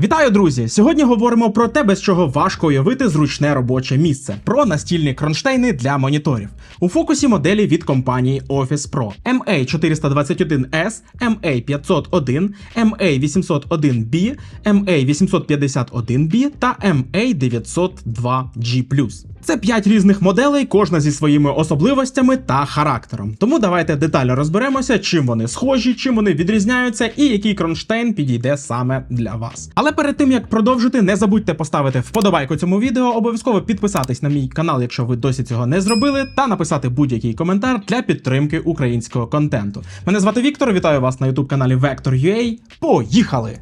Вітаю, друзі! Сьогодні говоримо про те, без чого важко уявити зручне робоче місце, про настільні кронштейни для моніторів. У фокусі моделі від компанії Office Pro MA421S, MA501, MA801B, MA851B та MA902G+. Це 5 різних моделей, кожна зі своїми особливостями та характером. Тому давайте детально розберемося, чим вони схожі, чим вони відрізняються і який кронштейн підійде саме для вас. Але перед тим як продовжити, не забудьте поставити вподобайку цьому відео, обов'язково підписатись на мій канал, якщо ви досі цього не зробили, та написати будь-який коментар для підтримки українського контенту. Мене звати Віктор, вітаю вас на youtube каналі Vector.ua. Поїхали!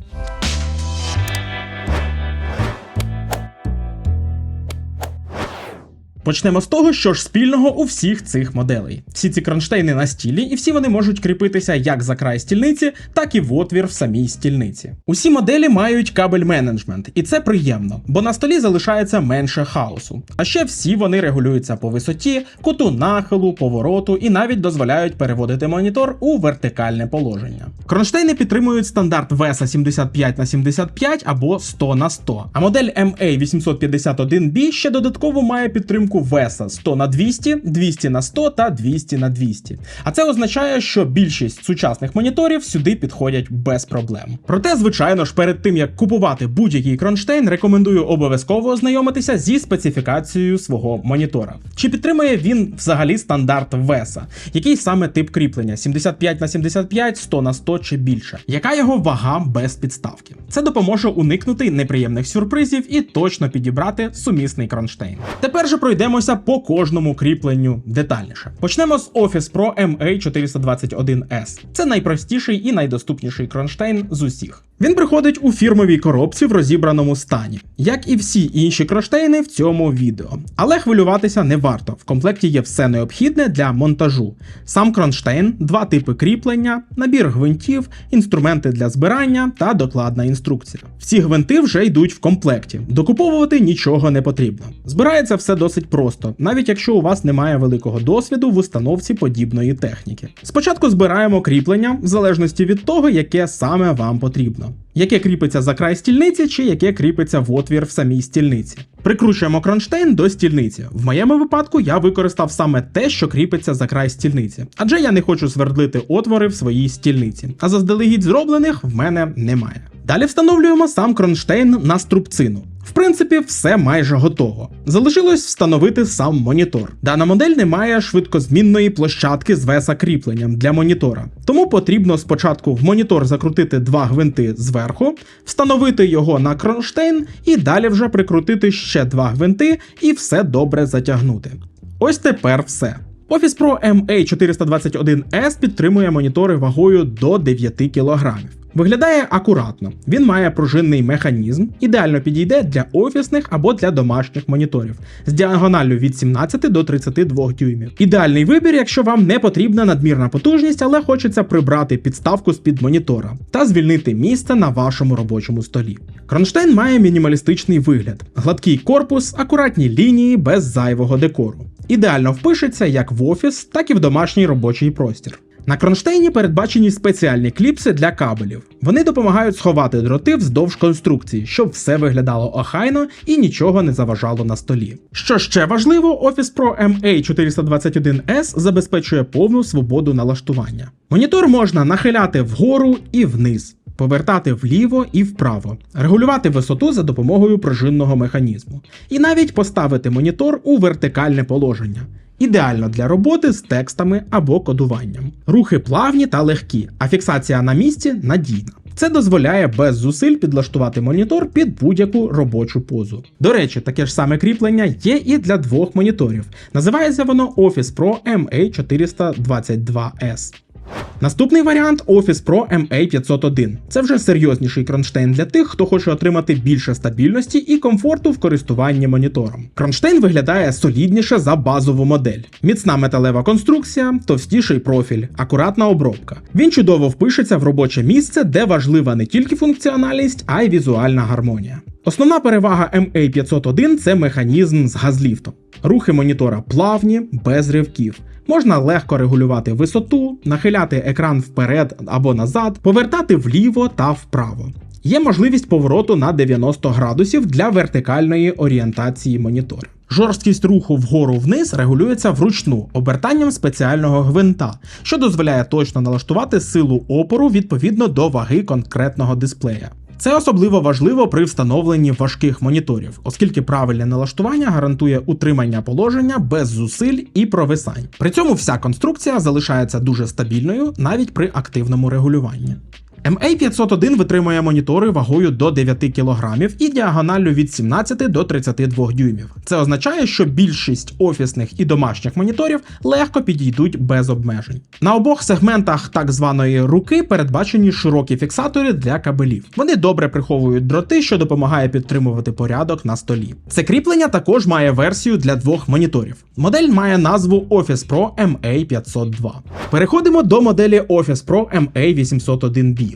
Почнемо з того, що ж спільного у всіх цих моделей. Всі ці кронштейни на стілі, і всі вони можуть кріпитися як за край стільниці, так і в отвір в самій стільниці. Усі моделі мають кабель менеджмент, і це приємно, бо на столі залишається менше хаосу. А ще всі вони регулюються по висоті, куту нахилу, повороту і навіть дозволяють переводити монітор у вертикальне положення. Кронштейни підтримують стандарт VESA 75 на 75 або 100 на 100. А модель MA851B ще додатково має підтримку VESA 100 на 200, 200 на 100 та 200 на 200. А це означає, що більшість сучасних моніторів сюди підходять без проблем. Проте, звичайно ж, перед тим як купувати будь-який кронштейн, рекомендую обов'язково ознайомитися зі специфікацією свого монітора. Чи підтримує він взагалі стандарт VESA? Який саме тип кріплення? 75 на 75, 100 на 100 чи більше? Яка його вага без підставки? Це допоможе уникнути неприємних сюрпризів і точно підібрати сумісний кронштейн. Тепер же пройдемося по кожному кріпленню детальніше. Почнемо з Office Pro MA421S. Це найпростіший і найдоступніший кронштейн з усіх. Він приходить у фірмовій коробці в розібраному стані, як і всі інші кронштейни в цьому відео. Але хвилюватися не варто. В комплекті є все необхідне для монтажу: сам кронштейн, два типи кріплення, набір гвинтів, інструменти для збирання та докладна інструкція. Всі гвинти вже йдуть в комплекті. Докуповувати нічого не потрібно. Збирається все досить просто, навіть якщо у вас немає великого досвіду в установці подібної техніки. Спочатку збираємо кріплення в залежності від того, яке саме вам потрібно. Яке кріпиться за край стільниці, чи яке кріпиться в отвір в самій стільниці. Прикручуємо кронштейн до стільниці. В моєму випадку я використав саме те, що кріпиться за край стільниці, адже я не хочу свердлити отвори в своїй стільниці, а заздалегідь зроблених в мене немає. Далі встановлюємо сам кронштейн на струбцину. В принципі, все майже готово. Залишилось встановити сам монітор. Дана модель не має швидкозмінної площадки з веса кріпленням для монітора, тому потрібно спочатку в монітор закрутити два гвинти зверху, встановити його на кронштейн і далі вже прикрутити ще два гвинти і все добре затягнути. Ось тепер все. Office Pro MA421S підтримує монітори вагою до 9 кг. Виглядає акуратно. Він має пружинний механізм, ідеально підійде для офісних або для домашніх моніторів з діагоналлю від 17 до 32 дюймів. Ідеальний вибір, якщо вам не потрібна надмірна потужність, але хочеться прибрати підставку з-під монітора та звільнити місце на вашому робочому столі. Кронштейн має мінімалістичний вигляд, гладкий корпус, акуратні лінії без зайвого декору. Ідеально впишеться як в офіс, так і в домашній робочий простір. На кронштейні передбачені спеціальні кліпси для кабелів. Вони допомагають сховати дроти вздовж конструкції, щоб все виглядало охайно і нічого не заважало на столі. Що ще важливо, Office Pro MA421S забезпечує повну свободу налаштування. Монітор можна нахиляти вгору і вниз. Повертати вліво і вправо, регулювати висоту за допомогою пружинного механізму, і навіть поставити монітор у вертикальне положення. Ідеально для роботи з текстами або кодуванням. Рухи плавні та легкі, а фіксація на місці надійна. Це дозволяє без зусиль підлаштувати монітор під будь-яку робочу позу. До речі, таке ж саме кріплення є і для двох моніторів. Називається воно Office Pro MA422S. Наступний варіант Office Pro MA501. Це вже серйозніший кронштейн для тих, хто хоче отримати більше стабільності і комфорту в користуванні монітором. Кронштейн виглядає солідніше за базову модель. Міцна металева конструкція, товстіший профіль, акуратна обробка. Він чудово впишеться в робоче місце, де важлива не тільки функціональність, а й візуальна гармонія. Основна перевага MA501 це механізм з газліфтом. Рухи монітора плавні, без ривків. Можна легко регулювати висоту, нахиляти екран вперед або назад, повертати вліво та вправо. Є можливість повороту на 90 градусів для вертикальної орієнтації монітора. Жорсткість руху вгору-вниз регулюється вручну обертанням спеціального гвинта, що дозволяє точно налаштувати силу опору відповідно до ваги конкретного дисплея. Це особливо важливо при встановленні важких моніторів, оскільки правильне налаштування гарантує утримання положення без зусиль і провисань. При цьому вся конструкція залишається дуже стабільною навіть при активному регулюванні. MA501 витримує монітори вагою до 9 кг і діагоналлю від 17 до 32 дюймів. Це означає, що більшість офісних і домашніх моніторів легко підійдуть без обмежень. На обох сегментах так званої руки передбачені широкі фіксатори для кабелів. Вони добре приховують дроти, що допомагає підтримувати порядок на столі. Це кріплення також має версію для двох моніторів. Модель має назву Office Pro MA502. Переходимо до моделі Office Pro MA801B.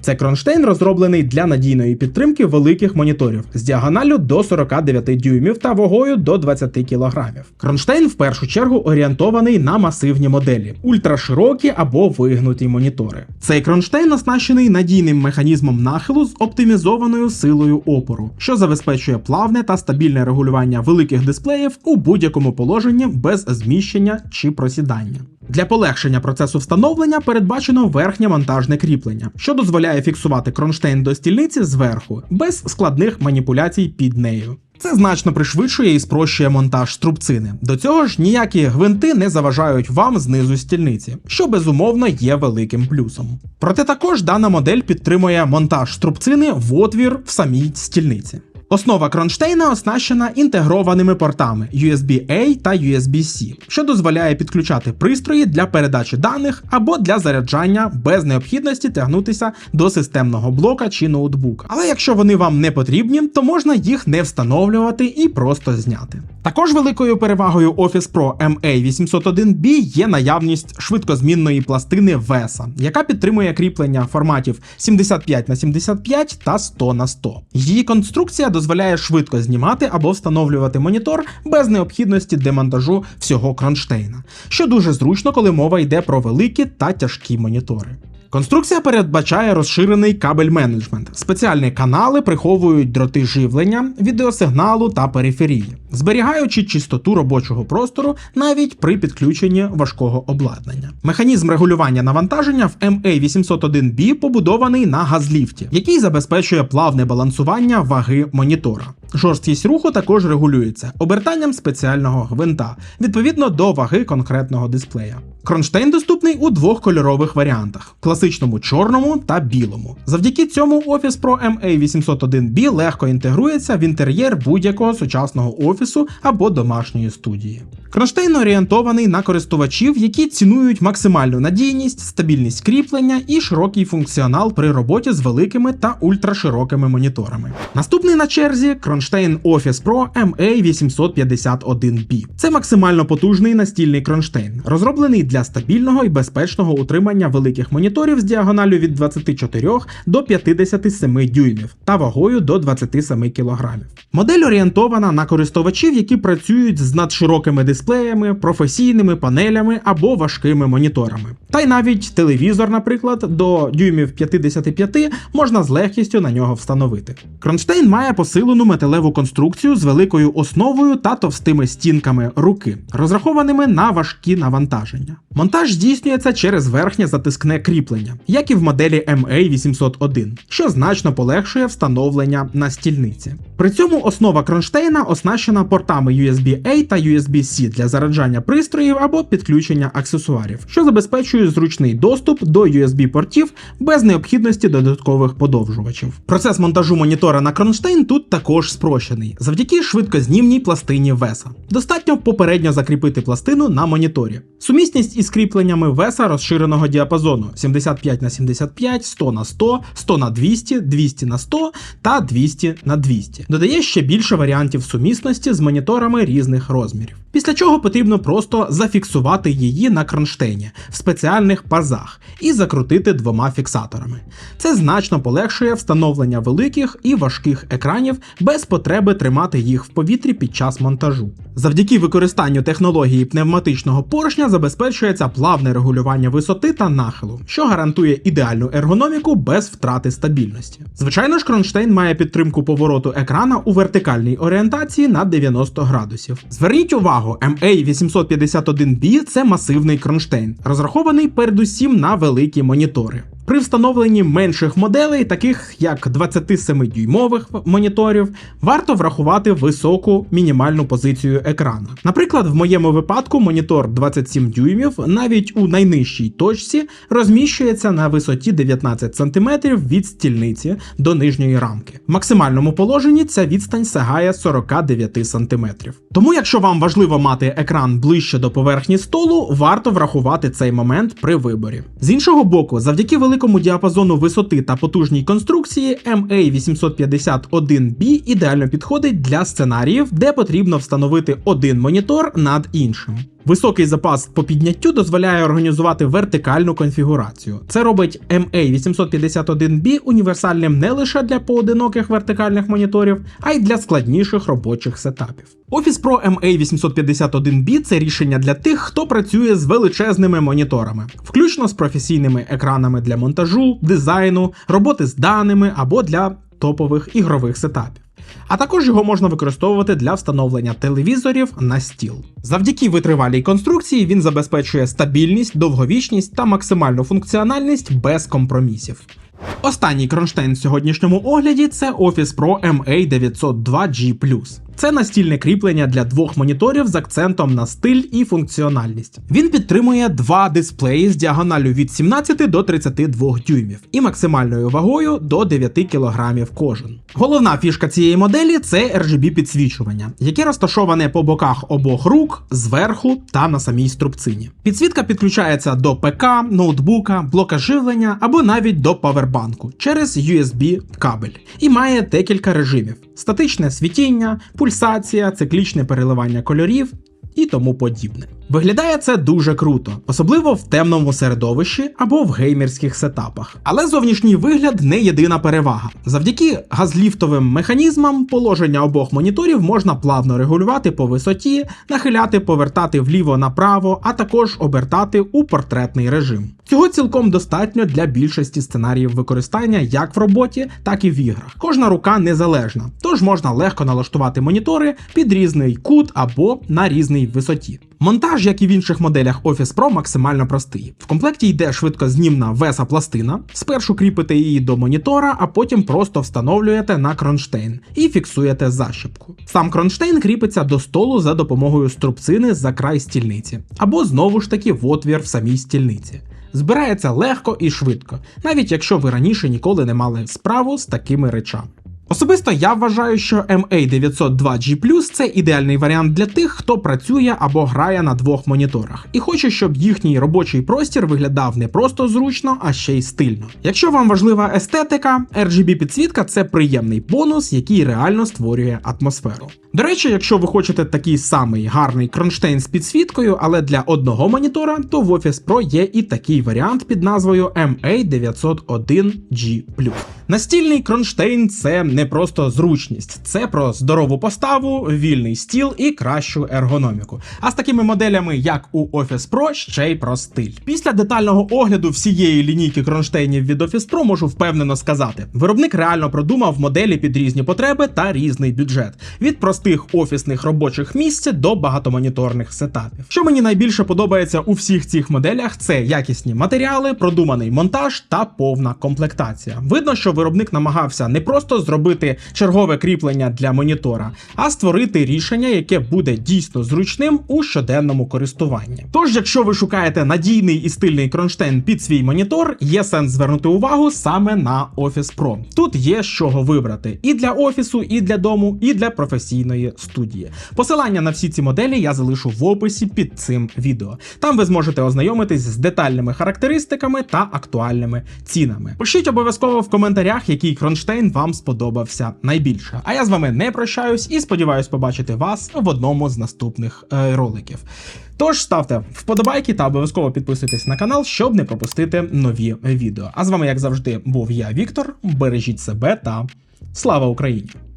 Це кронштейн розроблений для надійної підтримки великих моніторів з діагоналлю до 49 дюймів та вагою до 20 кг. Кронштейн в першу чергу орієнтований на масивні моделі, ультраширокі або вигнуті монітори. Цей кронштейн оснащений надійним механізмом нахилу з оптимізованою силою опору, що забезпечує плавне та стабільне регулювання великих дисплеїв у будь-якому положенні без зміщення чи просідання. Для полегшення процесу встановлення передбачено верхнє монтажне кріплення, що дозволяє фіксувати кронштейн до стільниці зверху, без складних маніпуляцій під нею. Це значно пришвидшує і спрощує монтаж струбцини. До цього ж ніякі гвинти не заважають вам знизу стільниці, що безумовно є великим плюсом. Проте також дана модель підтримує монтаж струбцини в отвір в самій стільниці. Основа кронштейна оснащена інтегрованими портами USB-A та USB-C, що дозволяє підключати пристрої для передачі даних або для заряджання без необхідності тягнутися до системного блока чи ноутбука. Але якщо вони вам не потрібні, то можна їх не встановлювати і просто зняти. Також великою перевагою Office Pro MA801B є наявність швидкозмінної пластини VESA, яка підтримує кріплення форматів 75 на 75 та 100 на 100. Її конструкція дозволяє швидко знімати або встановлювати монітор без необхідності демонтажу всього кронштейна, що дуже зручно, коли мова йде про великі та тяжкі монітори. Конструкція передбачає розширений кабель менеджмент. Спеціальні канали приховують дроти живлення, відеосигналу та периферії, зберігаючи чистоту робочого простору навіть при підключенні важкого обладнання. Механізм регулювання навантаження в MA801B побудований на газліфті, який забезпечує плавне балансування ваги монітора. Жорсткість руху також регулюється обертанням спеціального гвинта відповідно до ваги конкретного дисплея. Кронштейн доступний у двох кольорових варіантах: класичному чорному та білому. Завдяки цьому Office Pro MA801B легко інтегрується в інтер'єр будь-якого сучасного офісу або домашньої студії. Кронштейн орієнтований на користувачів, які цінують максимальну надійність, стабільність кріплення і широкий функціонал при роботі з великими та ультраширокими моніторами. Наступний на черзі кронштейн Office Pro MA851B. Це максимально потужний настільний кронштейн, розроблений для стабільного і безпечного утримання великих моніторів з діагоналю від 24 до 57 дюймів та вагою до 27 кг. Модель орієнтована на користувачів, які працюють з надширокими дисплеями, професійними панелями або важкими моніторами. Та й навіть телевізор, наприклад, до дюймів 55 можна з легкістю на нього встановити. Кронштейн має посилену металеву конструкцію з великою основою та товстими стінками руки, розрахованими на важкі навантаження. Монтаж здійснюється через верхнє затискне кріплення, як і в моделі MA801, що значно полегшує встановлення на стільниці. При цьому основа кронштейна оснащена портами USB-A та USB-C для заряджання пристроїв або підключення аксесуарів, що забезпечує зручний доступ до USB-портів без необхідності додаткових подовжувачів. Процес монтажу монітора на кронштейн тут також спрощений завдяки швидкознімній пластині VESA. Достатньо попередньо закріпити пластину на моніторі. Сумісність із кріпленнями VESA розширеного діапазону 75 на 75, 100 на 100, 100 на 200, 200 на 100 та 200 на 200 додає ще більше варіантів сумісності з моніторами різних розмірів. Після чого потрібно просто зафіксувати її на кронштейні в спеціальних пазах і закрутити двома фіксаторами. Це значно полегшує встановлення великих і важких екранів без потреби тримати їх в повітрі під час монтажу. Завдяки використанню технології пневматичного поршня забезпечується плавне регулювання висоти та нахилу, що гарантує ідеальну ергономіку без втрати стабільності. Звичайно ж, кронштейн має підтримку повороту екрана у вертикальній орієнтації на 90 градусів. Зверніть увагу, MA851B це масивний кронштейн, розрахований передусім на великі монітори. При встановленні менших моделей, таких як 27-дюймових моніторів, варто врахувати високу мінімальну позицію екрана. Наприклад, в моєму випадку монітор 27 дюймів навіть у найнижчій точці розміщується на висоті 19 см від стільниці до нижньої рамки. В максимальному положенні ця відстань сягає 49 см. Тому, якщо вам важливо мати екран ближче до поверхні столу, варто врахувати цей момент при виборі. З іншого боку, завдяки великому діапазону висоти та потужній конструкції MA851B ідеально підходить для сценаріїв, де потрібно встановити один монітор над іншим. Високий запас по підняттю дозволяє організувати вертикальну конфігурацію. Це робить MA851B універсальним не лише для поодиноких вертикальних моніторів, а й для складніших робочих сетапів. Office Pro MA851B це рішення для тих, хто працює з величезними моніторами, включно з професійними екранами для монтажу, дизайну, роботи з даними або для топових ігрових сетапів. А також його можна використовувати для встановлення телевізорів на стіл. Завдяки витривалій конструкції він забезпечує стабільність, довговічність та максимальну функціональність без компромісів. Останній кронштейн в сьогоднішньому огляді це Office Pro MA902G+. Це настільне кріплення для двох моніторів з акцентом на стиль і функціональність. Він підтримує два дисплеї з діагоналю від 17 до 32 дюймів і максимальною вагою до 9 кг кожен. Головна фішка цієї моделі це RGB підсвічування, яке розташоване по боках обох рук, зверху та на самій струбцині. Підсвітка підключається до ПК, ноутбука, блока живлення або навіть до павербанку через USB кабель і має декілька режимів: статичне світіння, пульсація, циклічне переливання кольорів і тому подібне. Виглядає це дуже круто, особливо в темному середовищі або в геймерських сетапах. Але зовнішній вигляд не єдина перевага. Завдяки газліфтовим механізмам положення обох моніторів можна плавно регулювати по висоті, нахиляти, повертати вліво-направо, а також обертати у портретний режим. Цього цілком достатньо для більшості сценаріїв використання як в роботі, так і в іграх. Кожна рука незалежна, тож можна легко налаштувати монітори під різний кут або на різній висоті. Монтаж, як і в інших моделях Office Pro, максимально простий. В комплекті йде швидкознімна веса пластина. Спершу кріпите її до монітора, а потім просто встановлюєте на кронштейн і фіксуєте защіпку. Сам кронштейн кріпиться до столу за допомогою струбцини за край стільниці, або знову ж таки в отвір в самій стільниці. Збирається легко і швидко, навіть якщо ви раніше ніколи не мали справу з такими речами. Особисто я вважаю, що MA902G це ідеальний варіант для тих, хто працює або грає на двох моніторах, і хоче, щоб їхній робочий простір виглядав не просто зручно, а ще й стильно. Якщо вам важлива естетика, RGB підсвітка це приємний бонус, який реально створює атмосферу. До речі, якщо ви хочете такий самий гарний кронштейн з підсвіткою, але для одного монітора, то в Office Pro є і такий варіант під назвою MA901G. Настільний кронштейн це не просто зручність, це про здорову поставу, вільний стіл і кращу ергономіку. А з такими моделями, як у Office Pro, ще й про стиль. Після детального огляду всієї лінійки кронштейнів від Office Pro можу впевнено сказати: виробник реально продумав моделі під різні потреби та різний бюджет. Від простих офісних робочих місць до багатомоніторних сетапів. Що мені найбільше подобається у всіх цих моделях, це якісні матеріали, продуманий монтаж та повна комплектація. Видно, що виробник намагався не просто зробити чергове кріплення для монітора, а створити рішення, яке буде дійсно зручним у щоденному користуванні. Тож, якщо ви шукаєте надійний і стильний кронштейн під свій монітор, є сенс звернути увагу саме на Office Pro. Тут є з чого вибрати і для офісу, і для дому, і для професійної студії. Посилання на всі ці моделі я залишу в описі під цим відео. Там ви зможете ознайомитись з детальними характеристиками та актуальними цінами. Пишіть обов'язково в коментарях, який кронштейн вам сподобався сподобався найбільше. А я з вами не прощаюсь і сподіваюсь побачити вас в одному з наступних е, роликів. Тож ставте вподобайки та обов'язково підписуйтесь на канал, щоб не пропустити нові відео. А з вами, як завжди, був я, Віктор. Бережіть себе та слава Україні!